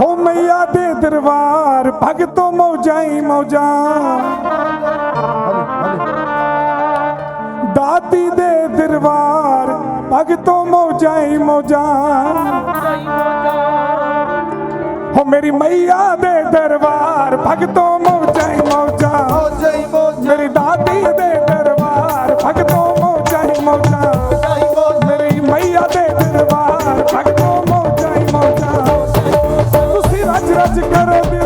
ਹੋ ਮਈਆ ਦੇ ਦਰਬਾਰ ਭਗਤੋ ਮੌਜਾਈ ਮੌਜਾ। ਦਾਤੀ ਦੇ ਦਰਬਾਰ ਭਗਤੋ ਮੋਜਾਈ ਮੌਜਾ। ਹੋ ਮੇਰੀ ਮਈਆ ਦੇ ਦਰਬਾਰ ਭਗਤੋ ਮੋਜਾਈ ਮੌਜਾ। ਮੇਰੀ ਰਾਜ ਕਰੋ। ਦੀ